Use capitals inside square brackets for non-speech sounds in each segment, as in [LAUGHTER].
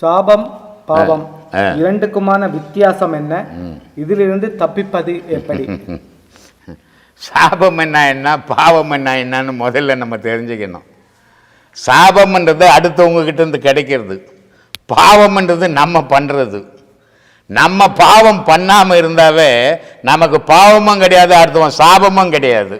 சாபம் பாவம். இரண்டுக்குமான வித்தியாசம் என்ன? இதிலிருந்து தப்பிப்பது எப்படி? [LAUGHS] சாபம் என்ன என்ன பாவம் என்ன என்னன்னு முதல்ல நம்ம தெரிஞ்சுக்கணும். சாபம்ன்றது அடுத்தவங்க கிட்ட இருந்து கிடைக்கிறது. பாவம்ன்றது நம்ம பண்ணுறது நம்ம பாவம் பண்ணாமல் இருந்தாவே நமக்கு பாவமும் கிடையாது அடுத்தவன் சாபமும் கிடையாது.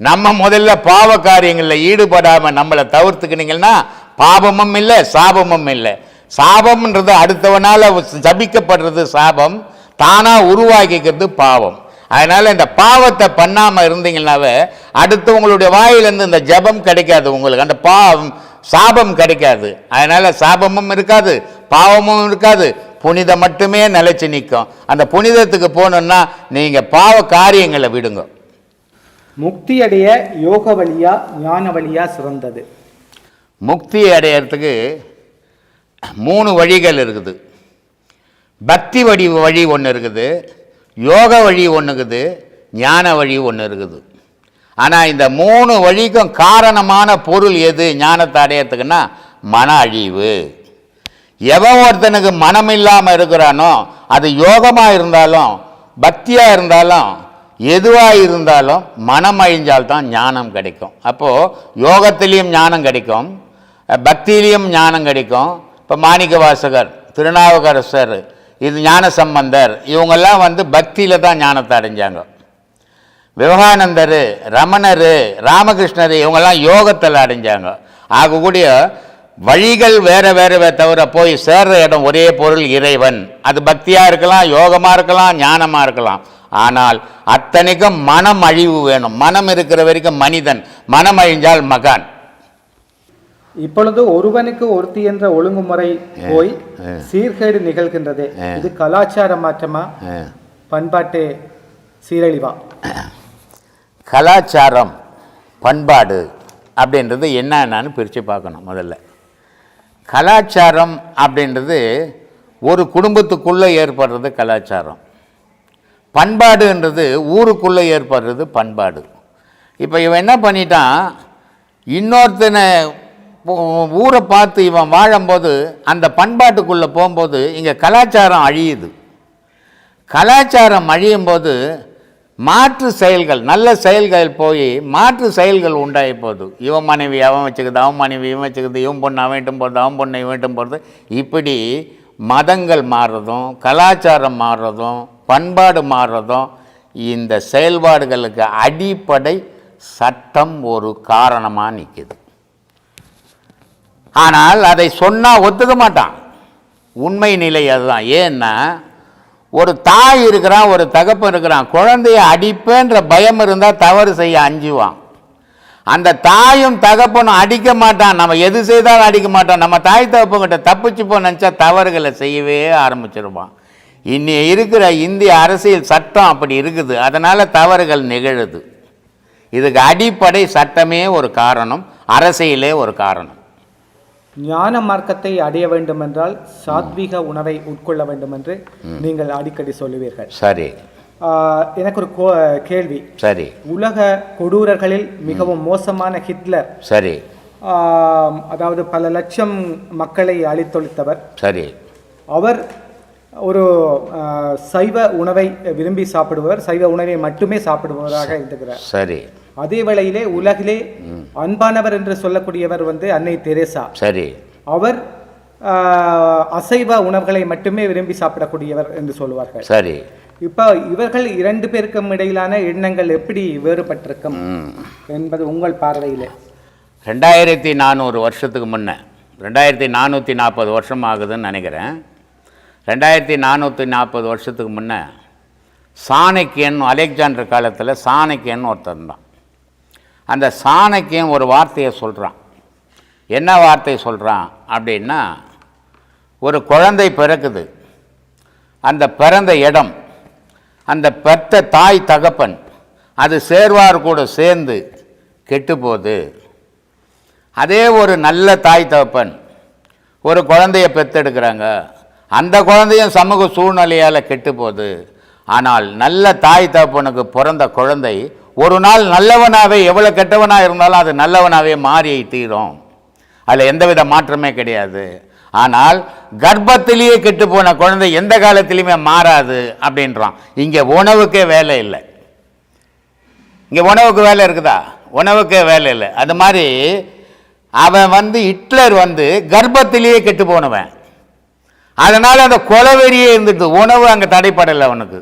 நம்ம முதல்ல பாவ காரியங்களில் ஈடுபடாமல் நம்மளை தவிர்த்துக்கினீங்கன்னா பாவமும் இல்லை சாபமும் இல்லை. சாபம்ன்றது அடுத்தவனால் ஜபிக்கப்படுறது சாபம் தானாக உருவாக்கிக்கிறது பாவம். அதனால இந்த பாவத்தை பண்ணாம இருந்தீங்கன்னாவே அடுத்தவங்களுடைய வாயிலிருந்து இந்த ஜெபம் கிடைக்காது உங்களுக்கு. அந்த பாவம் சாபம் கிடைக்காது. அதனால சாபமும் இருக்காது பாவமும் இருக்காது. புனிதம் மட்டுமே நிலைச்சு நிற்கும். அந்த புனிதத்துக்கு போகணுன்னா நீங்க பாவ காரியங்களை விடுங்க. முக்தி அடைய யோக வழியா ஞான வழியா சிறந்தது. முக்தி அடையறதுக்கு மூணு வழிகள் இருக்குது. பக்தி வழி வழி ஒன்று இருக்குது. யோக வழி ஒன்று இருக்குது. ஞான வழி ஒன்று இருக்குது. ஆனால் இந்த மூணு வழிக்கும் காரணமான பொருள் எது? ஞானத்தை அடையறதுக்குன்னா மன அழிவு. எவன் ஒருத்தனுக்கு மனம் இல்லாமல் இருக்கிறானோ அது யோகமாக இருந்தாலும் பக்தியாக இருந்தாலும் எதுவாக இருந்தாலும் மனம் அழிஞ்சால்தான் ஞானம் கிடைக்கும். அப்போது யோகத்திலையும் ஞானம் கிடைக்கும். பக்தியிலையும் ஞானம் கிடைக்கும். இப்போ மாணிக்க வாசகர் திருநாவுக்கரசர் இது ஞான சம்பந்தர் இவங்கெல்லாம் வந்து பக்தியில் தான் ஞானத்தை அடைஞ்சாங்க. விவேகானந்தர் ரமணர் ராமகிருஷ்ணர் இவங்கெல்லாம் யோகத்தில் அடைஞ்சாங்க. ஆகக்கூடிய வழிகள் வேறு வேறவே தவிர போய் சேர்ற இடம் ஒரே பொருள் இறைவன். அது பக்தியாக இருக்கலாம் யோகமாக இருக்கலாம் ஞானமாக இருக்கலாம். ஆனால் அத்தனைக்கும் மனம் அழிவு வேணும். மனம் இருக்கிற வரைக்கும் மனிதன். மனம் அழிஞ்சால் மகான். இப்பொழுது ஒருவனுக்கு ஒருத்தி என்ற ஒழுங்குமுறை போய் சீர்கேடு நிகழ்கின்றதே. இது கலாச்சார மாற்றமா? பண்பாட்டு சீரழிவா? கலாச்சாரம் பண்பாடு அப்படின்றது என்னென்னு பிரித்து பார்க்கணும் முதல்ல. கலாச்சாரம் அப்படின்றது ஒரு குடும்பத்துக்குள்ளே ஏற்படுறது கலாச்சாரம். பண்பாடுன்றது ஊருக்குள்ளே ஏற்படுறது பண்பாடு. இப்போ இவன் என்ன பண்ணிட்டான்? இன்னொருத்தனை ஊரை பார்த்து இவன் வாழும்போது அந்த பண்பாட்டுக்குள்ளே போகும்போது இங்கே கலாச்சாரம் அழியுது. கலாச்சாரம் அழியும் போது மாற்று செயல்கள் நல்ல செயல்கள் போய் மாற்று செயல்கள் உண்டாகி போகுது. இவன் மனைவி அவன் வச்சுக்குது அவன் மனைவி இவன் வச்சுக்குது இவன் பொண்ணு அவன் வீட்டும் போகிறது அவன் பொண்ணு இவன் வீட்டும் போகிறது இப்படி மதங்கள் மாறுறதும் கலாச்சாரம் மாறுறதும் பண்பாடு மாறுறதும் இந்த செயல்பாடுகளுக்கு அடிப்படை சட்டம் ஒரு காரணமாக நிற்கிது ஆனால் அதை சொன்னால் ஒத்துக்க மாட்டான். உண்மை நிலை அதுதான். ஏன்னா ஒரு தாய் இருக்கிறான் ஒரு தகப்பன் இருக்கிறான் குழந்தைய அடிப்பேன்ற பயம் இருந்தால் தவறு செய்ய அஞ்சுவான். அந்த தாயும் தகப்பனும் அடிக்க மாட்டான். நம்ம எது செய்தாலும் அடிக்க மாட்டான். நம்ம தாய் தகப்பங்கிட்ட தப்பிச்சு போ நினச்சா தவறுகளை செய்யவே ஆரம்பிச்சிருவான். இன்னி இருக்கிற இந்திய அரசியல் சட்டம் அப்படி இருக்குது. அதனால் தவறுகள் நிகழுது. இதுக்கு அடிப்படை சட்டமே ஒரு காரணம் அரசியலே ஒரு காரணம். ஞான மார்க்கத்தை அடைய வேண்டும் என்றால் சாத்வீக உணவை உட்கொள்ள வேண்டும் என்று நீங்கள் அடிக்கடி சொல்லுவீர்கள். சரி. எனக்கு ஒரு கேள்வி. சரி. உலக கொடூரர்களில் மிகவும் மோசமான ஹிட்லர். சரி. அதாவது பல லட்சம் மக்களை அழித்தொழித்தவர். சரி. அவர் ஒரு சைவ உணவை விரும்பி சாப்பிடுபவர் சைவ உணவை மட்டுமே சாப்பிடுபவராக இருக்கிறார் சரி. அதே வேளையிலே உலகிலே அன்பானவர் என்று சொல்லக்கூடியவர் வந்து அன்னை தெரேசா. சரி. அவர் அசைவ உணவுகளை மட்டுமே விரும்பி சாப்பிடக்கூடியவர் என்று சொல்லுவார்கள் சரி. இப்போ இவர்கள் இரண்டு பேருக்கும் இடையிலான எண்ணங்கள் எப்படி வேறுபட்டிருக்கும் என்பது உங்கள் பார்வையிலே. ரெண்டாயிரத்தி நானூறு வருஷத்துக்கு முன்ன ரெண்டாயிரத்தி நானூற்றி நாற்பது வருஷம் ஆகுதுன்னு நினைக்கிறேன். ரெண்டாயிரத்தி நானூற்றி நாற்பது வருஷத்துக்கு முன்ன சாணக்கியன் அலெக்சாண்டர் காலத்தில் சாணக்கியன் ஒருத்தன் தான். அந்த சாணக்கியம் ஒரு வார்த்தையை சொல்கிறான் என்ன வார்த்தை சொல்கிறான் அப்படின்னா ஒரு குழந்தை பிறக்குது. அந்த பிறந்த இடம் அந்த பெற்ற தாய் தகப்பன் அது சேர்வார் கூட சேர்ந்து கெட்டு போகுது அதே ஒரு நல்ல தாய் தகப்பன் ஒரு குழந்தைய பெற்றெடுக்கிறாங்க. அந்த குழந்தையும் சமூக சூழ்நிலையால் கெட்டு போகுது ஆனால் நல்ல தாய் தகப்பனுக்கு பிறந்த குழந்தை ஒரு நாள் நல்லவனாகவே எவ்வளோ கெட்டவனாக இருந்தாலும் அது நல்லவனாகவே மாறி தீரும். அதில் எந்தவித மாற்றமே கிடையாது. ஆனால் கர்ப்பத்திலேயே கெட்டு போன குழந்தை எந்த காலத்திலையுமே மாறாது அப்படின்றான். இங்கே உணவுக்கே வேலை இல்லை. இங்கே உணவுக்கு வேலை இருக்குதா? உணவுக்கே வேலை இல்லை. அது மாதிரி அவன் வந்து ஹிட்லர் வந்து கர்ப்பத்திலேயே கெட்டு போனவன் அதனால் அந்த கொலவெறியே இருந்துட்டு உணவு அங்கே தடைப்படலை அவனுக்கு.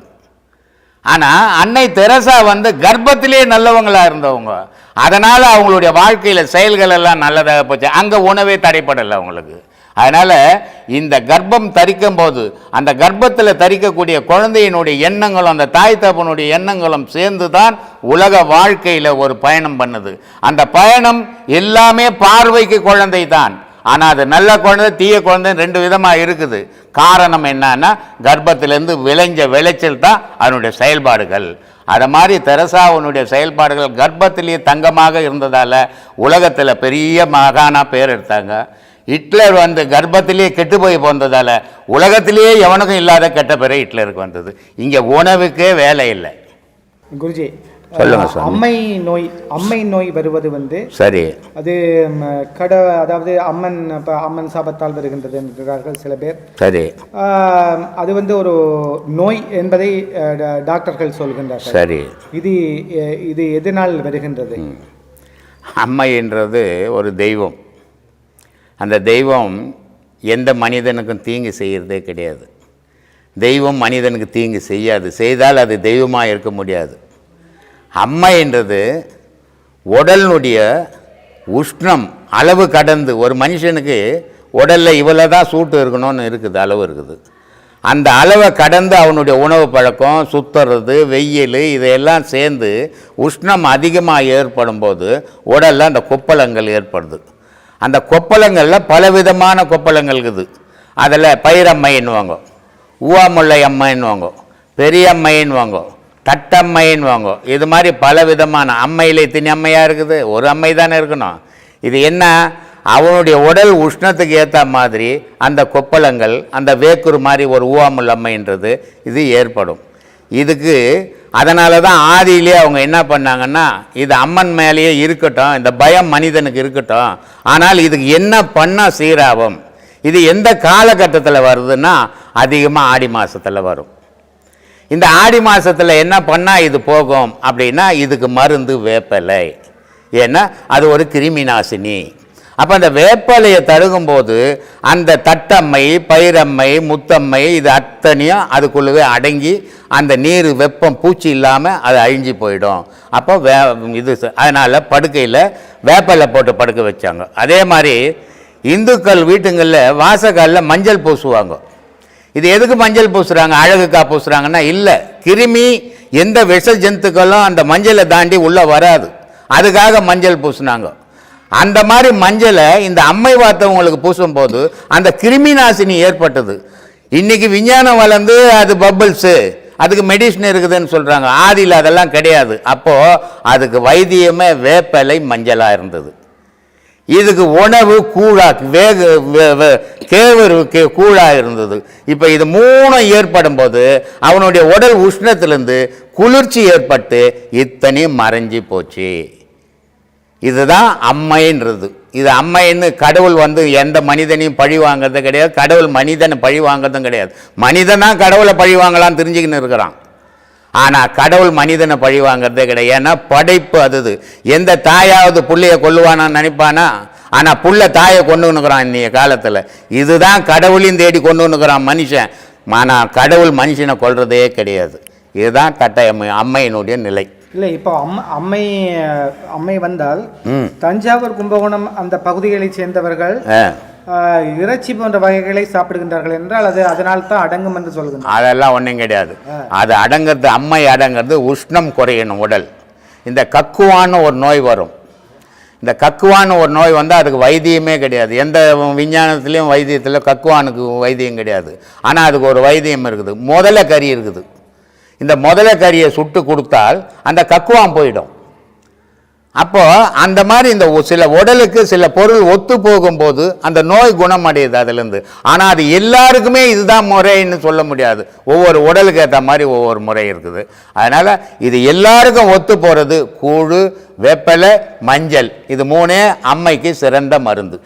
ஆனால் அன்னை தெரசா வந்து கர்ப்பத்திலே நல்லவங்களாக இருந்தவங்க. அதனால் அவங்களுடைய வாழ்க்கையில் செயல்கள் எல்லாம் நல்லதாக போச்சு. அங்கே உணவே தடைப்படலை அவங்களுக்கு. அதனால் இந்த கர்ப்பம் தரிக்கும் போது அந்த கர்ப்பத்தில் தரிக்கக்கூடிய குழந்தையினுடைய எண்ணங்களும் அந்த தாய் தப்பனுடைய எண்ணங்களும் சேர்ந்து தான் உலக வாழ்க்கையில் ஒரு பயணம் பண்ணுது. அந்த பயணம் எல்லாமே பார்வைக்கு குழந்தை தான் ஆனால் அது நல்ல குழந்தை தீய குழந்தை ரெண்டு விதமாக இருக்குது. காரணம் என்னன்னா கர்ப்பத்திலேருந்து விளைஞ்ச விளைச்சல் தான் அதனுடைய செயல்பாடுகள். அதை மாதிரி தெரசாவுனுடைய செயல்பாடுகள் கர்ப்பத்திலேயே தங்கமாக இருந்ததால் உலகத்தில் பெரிய மகானாக பேர் எடுத்தாங்க. ஹிட்லர் வந்து கர்ப்பத்திலேயே கெட்டு போய் போனதால் உலகத்திலேயே எவனுக்கும் இல்லாத கெட்ட பேரே ஹிட்லருக்கு வந்தது. இங்கே உணவுக்கே வேலை இல்லை. குருஜி சொல்லுங்க. அம்மை நோய் அம்மை நோய் வருவது வந்து சரி. அது கட அதாவது அம்மன் இப்ப அம்மன் சாபத்தால் வருகின்றது என்கிறார்கள் சில பேர். சரி. அது வந்து ஒரு நோய் என்பதை டாக்டர்கள் சொல்கின்றார்கள். சரி. இது இது எதனால் வருகின்றது? அம்மைன்றது ஒரு தெய்வம். அந்த தெய்வம் எந்த மனிதனுக்கும் தீங்கு செய்கிறதே கிடையாது. தெய்வம் மனிதனுக்கு தீங்கு செய்யாது. செய்தால் அது தெய்வமாக இருக்க முடியாது. அம்மைன்றது உடலினுடைய உஷ்ணம் அளவு கடந்து. ஒரு மனுஷனுக்கு உடலில் இவ்வளோ தான் சூட்டு இருக்கணும்னு இருக்குது அளவு இருக்குது. அந்த அளவை கடந்து அவனுடைய உணவு பழக்கம் சுத்துறது வெயில் இதையெல்லாம் சேர்ந்து உஷ்ணம் அதிகமாக ஏற்படும் போது உடலில் அந்த கொப்பளங்கள் ஏற்படுது. அந்த கொப்பளங்களில் பலவிதமான கொப்பளங்கள் இருக்குது. அதில் பயிரம்மைன்னுவாங்க ஊவாமுல்லை அம்மைன்னுவாங்க தட்டம்மைன்னு தட்டம்மைன்னுவாங்க. இது மாதிரி பல விதமான அம்மையில் இத்தனை அம்மையாக இருக்குது? ஒரு அம்மை தானே இருக்கணும். இது என்ன? அவனுடைய உடல் உஷ்ணத்துக்கு ஏற்ற மாதிரி அந்த கொப்பளங்கள் அந்த வேக்குறு மாதிரி ஒரு ஊவாமல் அம்மைன்றது இது ஏற்படும். இதுக்கு அதனால தான் ஆதியிலே அவங்க என்ன பண்ணாங்கன்னா இது அம்மன் மேலேயே இருக்கட்டும் இந்த பயம் மனிதனுக்கு இருக்கட்டும் ஆனால் இதுக்கு என்ன பண்ணால் சீராகும்? இது எந்த காலகட்டத்தில் வருதுன்னா அதிகமாக ஆடி மாதத்தில் வரும். இந்த ஆடி மாதத்தில் என்ன பண்ணால் இது போகும் அப்படின்னா இதுக்கு மருந்து வேப்பலை. ஏன்னா அது ஒரு கிருமி நாசினி அப்போ அந்த வேப்பலையை தருகும்போது அந்த தட்டம்மை பயிரம்மை முத்தம்மை இது அத்தனையும் அதுக்குள்ளவே அடங்கி அந்த நீர் வெப்பம் பூச்சி இல்லாமல் அது அழிஞ்சு போயிடும். அப்போ வே இது அதனால் படுக்கையில் வேப்பலை போட்டு படுக்க வச்சாங்க. அதே மாதிரி இந்துக்கள் வீட்டுங்களில் வாசக்காலில் மஞ்சள் பூசுவாங்க. இது எதுக்கு மஞ்சள் பூசுகிறாங்க அழகுக்கா பூசுகிறாங்கன்னா இல்லை. கிருமி எந்த விஷ ஜந்துக்களும் அந்த மஞ்சளை தாண்டி உள்ளே வராது. அதுக்காக மஞ்சள் பூசுனாங்க. அந்த மாதிரி மஞ்சளை இந்த அம்மை வார்த்தவங்களுக்கு பூசும்போது அந்த கிருமி நாசினி ஏற்பட்டது. இன்றைக்கி விஞ்ஞானம் வளர்ந்து அது பப்பிள்ஸு அதுக்கு மெடிசன் இருக்குதுன்னு சொல்கிறாங்க ஆதியில் அதெல்லாம் கிடையாது. அப்போது அதுக்கு வைத்தியமே வேப்பலை மஞ்சளாக இருந்தது. இதுக்கு உணவு கூழா வேக வே- வே- கேவரு கே இருந்தது. இப்போ இது மூணும் ஏற்படும் போது அவனுடைய உடல் உஷ்ணத்திலிருந்து குளிர்ச்சி ஏற்பட்டு இத்தனையும் மறைஞ்சி போச்சு. இதுதான் அம்மைன்றது. இது அம்மைன்னு கடவுள் வந்து எந்த மனிதனையும் பழி வாங்குறது கிடையாது. கடவுள் மனிதனை பழி வாங்குறதும் கிடையாது. மனிதனாக கடவுளை பழி வாங்கலாம்னு தெரிஞ்சுக்கின்னு இருக்கிறான். ஆனால் கடவுள் மனிதனை பழி வாங்குறதே கிடையாது. ஏன்னா படைப்பு அதுது எந்த தாயாவது புள்ளைய கொல்லுவானான்னு நினைப்பானா? ஆனால் புள்ள தாயை கொண்டு வந்துக்கிறான் இன்னைய காலத்தில். இதுதான் கடவுளையும் தேடி கொண்டு வந்துக்கிறான் மனுஷன். ஆனால் கடவுள் மனுஷனை கொல்றதே கிடையாது. இதுதான் கட்டாயம் அம்மையினுடைய நிலை. இல்லை இப்போ அம்மை அம்மை அம்மை வந்தால் தஞ்சாவூர் கும்பகோணம் அந்த பகுதிகளைச் சேர்ந்தவர்கள் இறைச்சி போன்ற வகைகளை சாப்பிடுகின்றார்கள் என்றால் அது அதனால் தான் அடங்கும் என்று சொல்கின்றனர். அதெல்லாம் ஒன்றும் கிடையாது. அது அடங்கிறது அம்மை அடங்கிறது உஷ்ணம் குறையணும் உடல். இந்த கக்குவான்னு ஒரு நோய் வரும். இந்த கக்குவான்னு ஒரு நோய் வந்தால் அதுக்கு வைத்தியமே கிடையாது. எந்த விஞ்ஞானத்துலேயும் வைத்தியத்தில் கக்குவானுக்கு வைத்தியம் கிடையாது. ஆனால் அதுக்கு ஒரு வைத்தியம் இருக்குது. முதல கறி இருக்குது. இந்த முதல கறியை சுட்டு கொடுத்தால் அந்த கக்குவான் போயிடும். அப்போது அந்த மாதிரி இந்த சில உடலுக்கு சில பொருள் ஒத்து போகும்போது அந்த நோய் குணமடையுது அதுலேருந்து. ஆனால் அது எல்லாருக்குமே இதுதான் முறைன்னு சொல்ல முடியாது. ஒவ்வொரு உடலுக்கு ஏற்ற மாதிரி ஒவ்வொரு முறை இருக்குது. அதனால் இது எல்லாருக்கும் ஒத்து போகிறது கூழு வேப்பலை மஞ்சள். இது மூணே அம்மைக்கு சிறந்த மருந்து.